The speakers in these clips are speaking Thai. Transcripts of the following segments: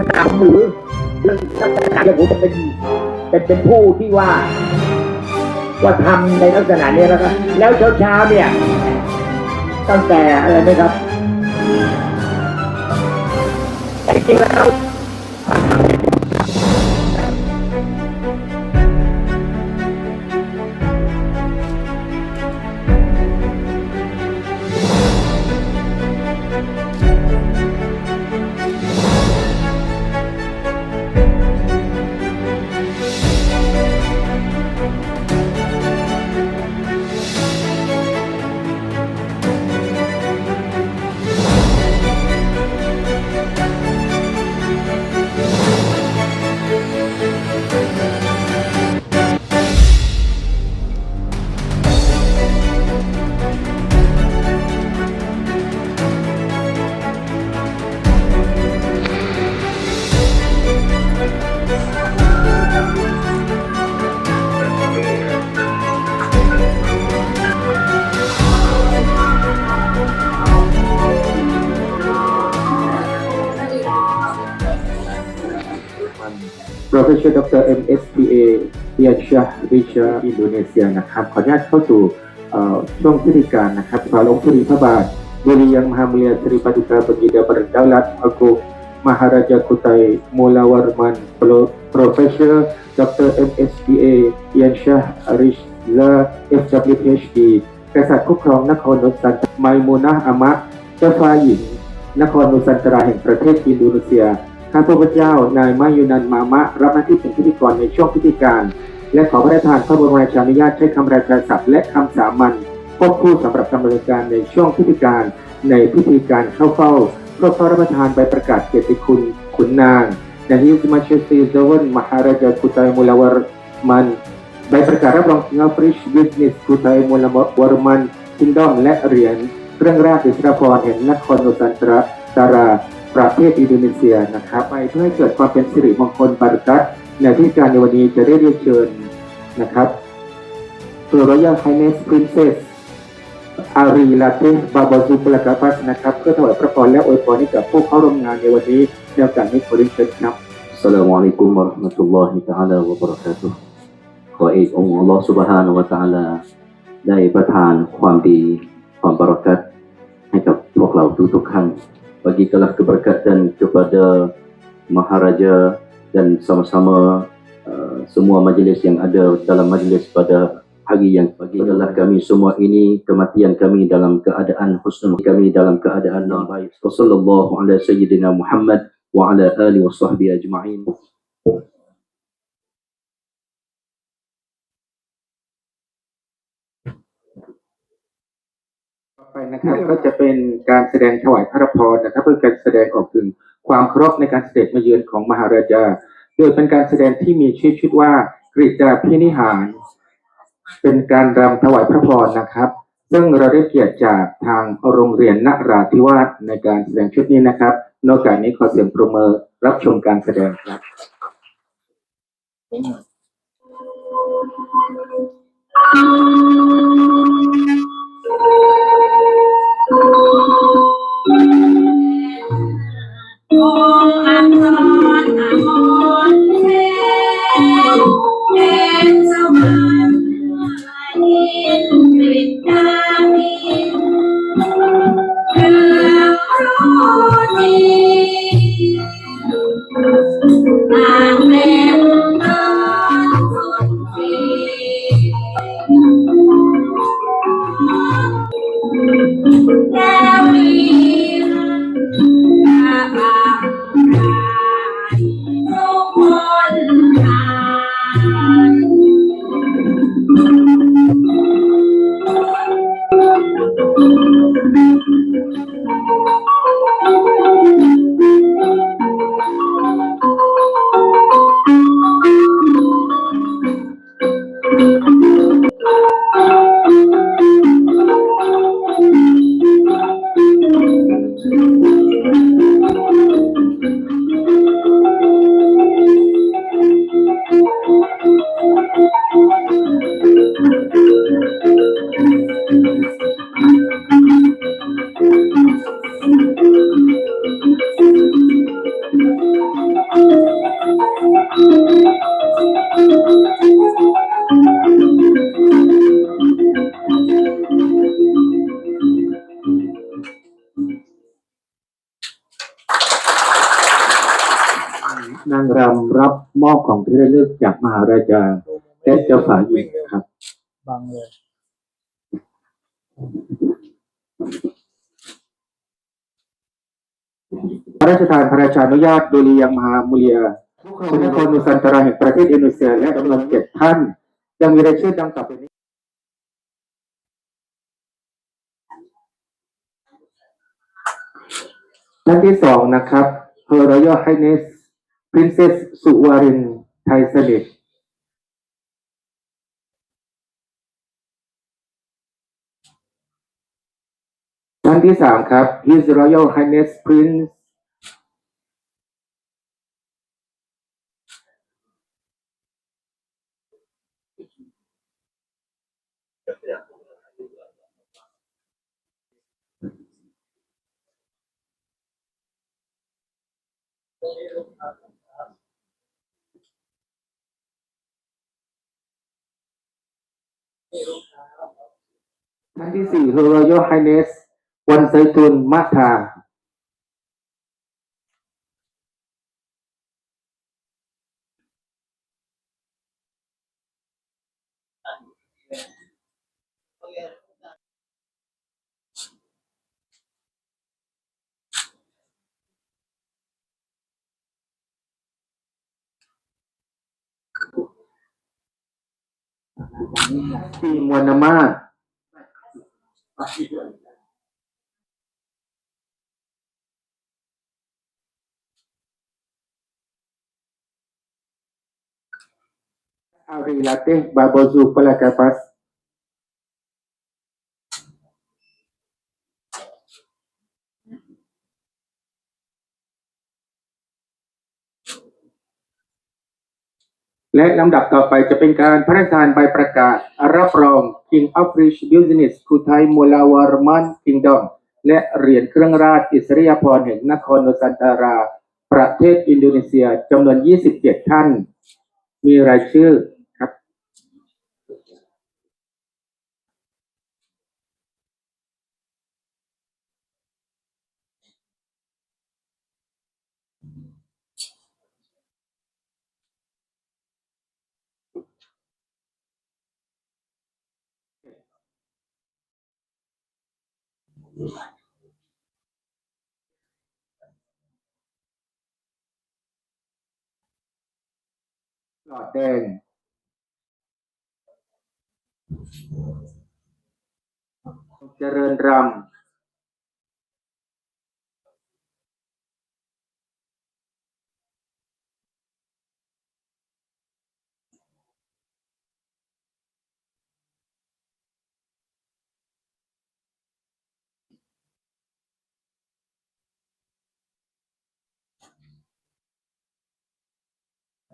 ษณะของหรือเรื่องลักษณะอย่างผมจะเป็นเป็นเป็นผู้ที่ว่า ว่าทำในลักษณะนี้แล้วก็แล้วเช้าเช้าเนี่ย ตั้งแต่อะไรไหมครับจริงแล้ว Professor Dr. MSPA เบียชาวิชาอินโดนีเซียนะครับ ขออนุญาตเข้าสู่ช่วงพิธีการนะครับพระองค์ธุรีพระบาทบุรียังมหามุลีสรีปฏิกาบดีดาบรดาลัตอักูมหาราชาคุไตมูลาวารมัน Professor Dr. MSPA เบียชาริชลา FWPHD กษัตริย์คุ้มครองนครนุสันไมมูนะอามะเจ้าฟ้าหญิง นครนุสันตราแห่งประเทศอินโดนีเซีย ข้าพเจ้านายมายุนันมามะรับหน้าที่เป็นพิธีกรในช่วงพิธีการ และขอพระราชทานพระบรมราชานุญาตใช้คำราชาศัพท์และคำสามัญควบคู่สำหรับดำเนินการในช่วงพิธีการในพิธีการเข้าเฝ้าเพื่อพระราชทานใบประกาศเกียรติคุณขุนนางในฮิสมาเชสีเซเวนมหาราชาคุตายมูลาวรมันใบประกาศรับรองสิงคโปร์บิสเนสคุตายมูลวรมันคิงดอมและเหรียญเครื่องราชอิสระพรแห่งนครโนสันตระตารา ประเทศอินโดนีเซียนะครับไปเพื่อให้เกิดความเป็นสิริมงคลบารักัตในพิธีการในวันนี้จะได้เรียนเชิญนะครับตัว Royal Highness Princess อารีลาเตบาบาซูปลากาปัสนะครับเพื่อถวายพระพรและอวยพรให้กับผู้เข้าร่วมงานในวันนี้ในโอกาสนี้ขอเรียนเชิญครับ Assalamualaikum warahmatullahi taala wabarakatuh ขอเอกองค์อัลลอฮ์ سبحانه และ تعالى ได้ประทานความดีความบารักัตให้กับพวกเราทุกๆท่าน bagikanlah keberkatan kepada Maharaja dan sama-sama uh, semua majlis yang ada dalam majlis pada hari yang pagi adalah kami semua ini kematian kami dalam keadaan husnul kami dalam keadaan yang baik. Wassallallahu ala sayyidina Muhammad wa ala alihi wa sahbihi ajma'in. ไปนะครับก็จะเป็นการแสดงถวายพระพรนะครับ เพื่อการแสดงออกถึงความเคารพในการเสด็จมาเยือนของมหาราชาโดยเป็นการแสดงที่มีชื่อชุดว่ากริจาพินิหาร เป็นการรำถวายพระพรนะครับ ซึ่งเราได้เกียรติจากทางโรงเรียนนราธิวาสในการแสดงชุดนี้นะครับ นอกจากนี้ขอเสียงปรบมือรับชมการแสดงครับโอ Oh. ของที่ระลึกจากมหาราชาและเจ้าฝ่ายหญิงครับบังเลยพระราชทานพระราชานุญาตโดยยังมหามุลียสุนทรนุสันตราแห่งประเทศอินโดนีเซียและจำนวนเจ็ดท่านยังมีรายชื่อดังต่อไปนี้ท่านที่สองนะครับ Her Royal Highness Princess สุวาริน ไทยสนิทท่านที่สามครับ His Royal Highness Prince ท่านที่สี่คือรอยยอ Highness วันไซตุนมาธา mwanamke mwanama Avec la tête, Babozou pour la. และลำดับต่อไปจะเป็นการพระราชทานใบประกาศ รับรอง King of Rich Business คุไทยมูลาวารมัน Kingdom และเหรียญเครื่องราชอิสริยาภรณ์แห่งนครนุสันตารา ประเทศอินโดนีเซียจำนวน 27 ท่าน มีรายชื่อ หลอดแดงเจริญรำ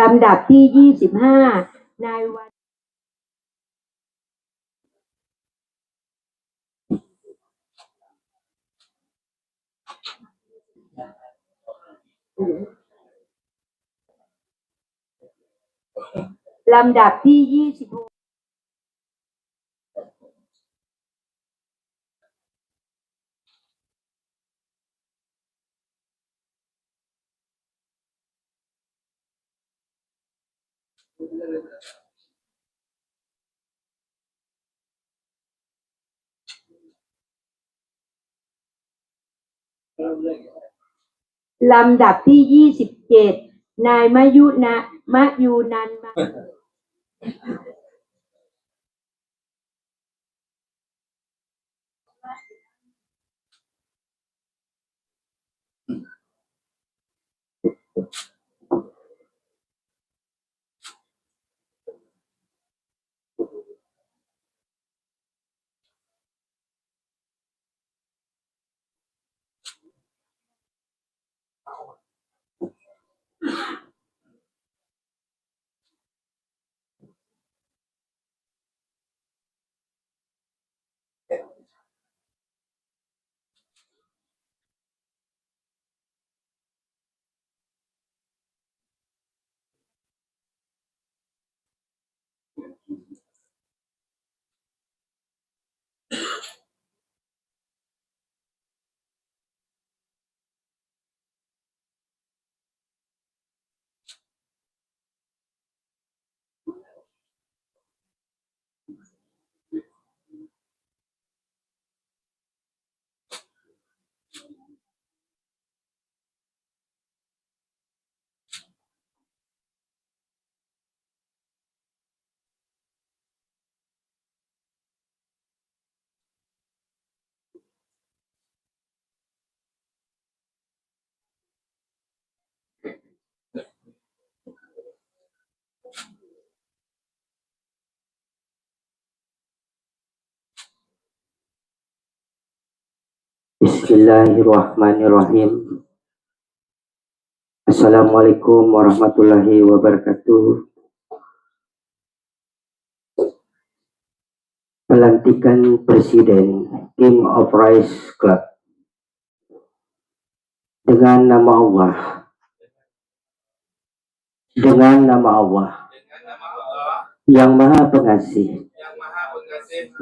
ลำดับที่ 25 นายวันลลำดับที่ 26 ลำดับที่ยี่สิบเจ็ดนายมยุนะมะยูนันมา Bismillahirrahmanirrahim. Assalamualaikum warahmatullahi wabarakatuh. Pelantikan Presiden King of Rice Club dengan nama Allah dengan nama Allah yang Maha Pengasih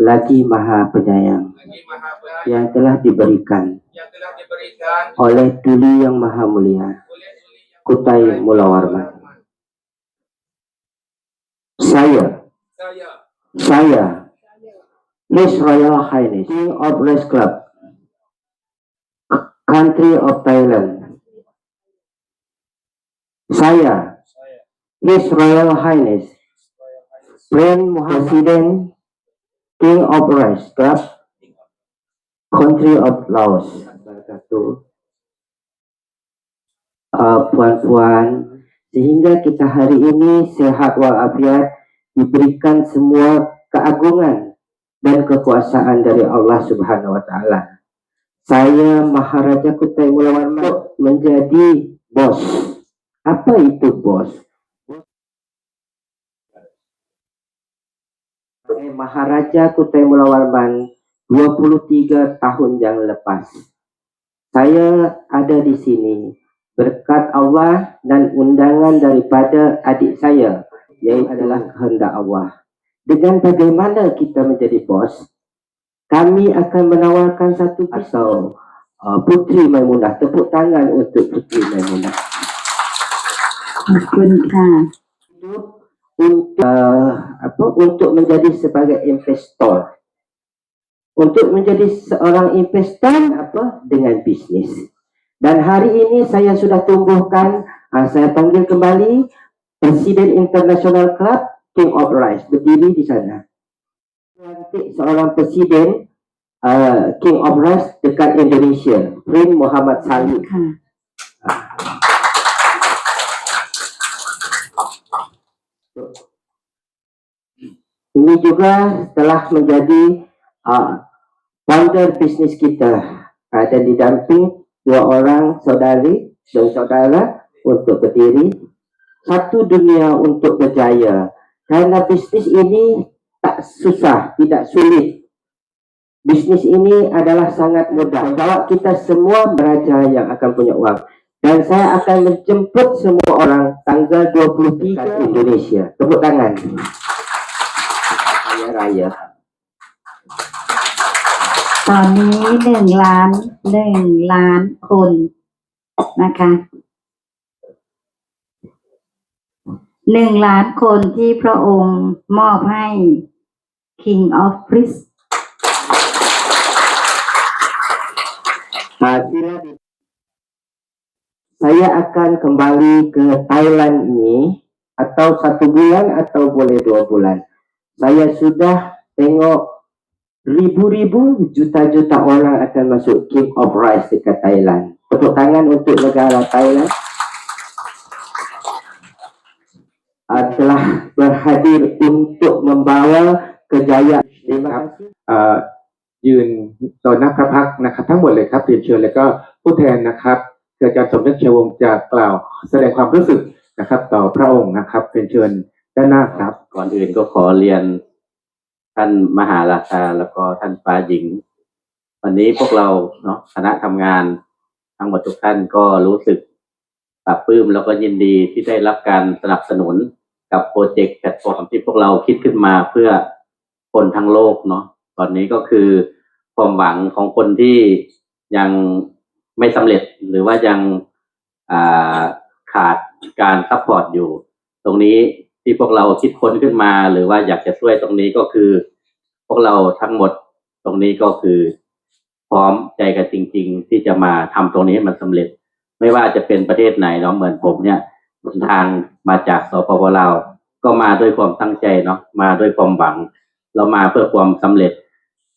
lagi Maha Penyayang. Yang telah diberikan oleh Tuli yang Maha Mulia Kutai Mula Warman. Saya, saya. Saya, His Royal Highness, King of Race Club, Country of Thailand. Saya, His Royal Highness, Prince Muhammad Presiden, King of Race Club, Country of Laos. Uh, puan-puan, sehingga kita hari ini sehat walafiat, diberikan semua keagungan dan kekuasaan dari Allah Subhanahu wa taala. Saya Maharaja Kutai Mula Warman menjadi bos. Apa itu bos? Saya eh, Maharaja Kutai Mulawarman 23 tahun yang lepas. Saya ada di sini berkat Allah dan undangan daripada adik saya yang adalah kehendak Allah. Dengan bagaimana kita menjadi bos, kami akan menawarkan satu pisau uh, Putri Maimunah. Tepuk tangan untuk Putri Maimunah. Terima kasih. Untuk uh, apa? Untuk menjadi sebagai investor. Untuk menjadi seorang investor apa? Dengan bisnis. Dan hari ini saya sudah tumbuhkan, uh, saya panggil kembali Presiden International Club King of Rice berdiri di sana. Lantik seorang presiden uh, King of Rice dekat Indonesia, Prince Muhammad Salih. ค่ะ Ini juga telah menjadi uh, founder bisnis kita uh, dan didamping dua orang saudari dan saudara untuk berdiri satu dunia untuk berjaya. Karena bisnis ini tak susah, tidak sulit. bisnis ini adalah sangat mudah. Kalau kita semua belajar yang akan punya uang. Dan saya akan menjemput semua orang tanggal 23 di Indonesia. Tepuk tangan. Raya Raya. ตอนนี้หนึ่งล้านหนึ่งล้านคนนะคะหนึ่งล้านคนที่พระองค์มอบให้ King of Priest Ah, sila di- saya akan kembali ke Thailand ini atau satu bulan atau boleh dua bulan. Saya sudah tengok ribu-ribu juta-juta orang akan masuk King of Rice dekat Thailand. Tepuk tangan untuk negara Thailand. Ah, telah berhadir untuk membawa kejayaan. Terima kasih. เอ่อยืนต่อหน้าพระพักตร์นะครับ ทั้งหมดเลยครับเรียนเชิญแล้วก็ผู้แทนนะครับเกิดการสมเด็จชัยวงศ์จะกล่าวแสดงความรู้สึกนะครับ ต่อพระองค์นะครับเรียนเชิญ ด้านหน้าครับ ก่อนอื่นก็ขอเรียนท่านมหาราชาแล้วก็ท่านฟ้าหญิง วันนี้พวกเราเนาะคณะทำงานทั้งหมดทุกท่านก็รู้สึกปลาบปลื้มแล้วก็ยินดีที่ได้รับการสนับสนุนกับโปรเจกต์แพลตฟอร์มที่พวกเราคิดขึ้นมาเพื่อคนทั้งโลกเนาะตอนนี้ก็คือความหวังของคนที่ยังไม่สำเร็จหรือว่ายังาขาดการซัพพอร์ตอยู่ ตรงนี้ ที่พวกเราคิดค้นขึ้นมา หรือว่าอยากจะช่วยตรงนี้ก็คือ พวกเราทั้งหมดตรงนี้ก็คือ พร้อมใจกันจริง ๆ ที่จะมาทำตรงนี้ให้มันสำเร็จ ไม่ว่าจะเป็นประเทศไหนเนาะเหมือนผมเนี่ยเดินทางมาจากสปปลาวก็มาด้วยความตั้งใจเนาะมาด้วยความหวัง เรามาเพื่อความสำเร็จ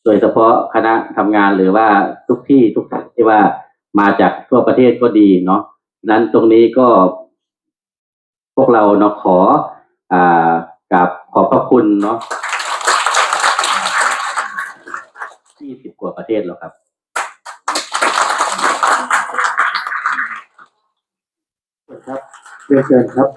โดยเฉพาะคณะทำงานหรือว่าทุกที่ทุกท่านที่ว่ามาจากทั่วประเทศก็ดีเนาะนั้นตรงนี้ก็ พวกเราเนาะขอ อ่ากับขอบพระคุณเนาะยี่สิบกว่าประเทศแล้วครับ ครับเรียนเชิญครับ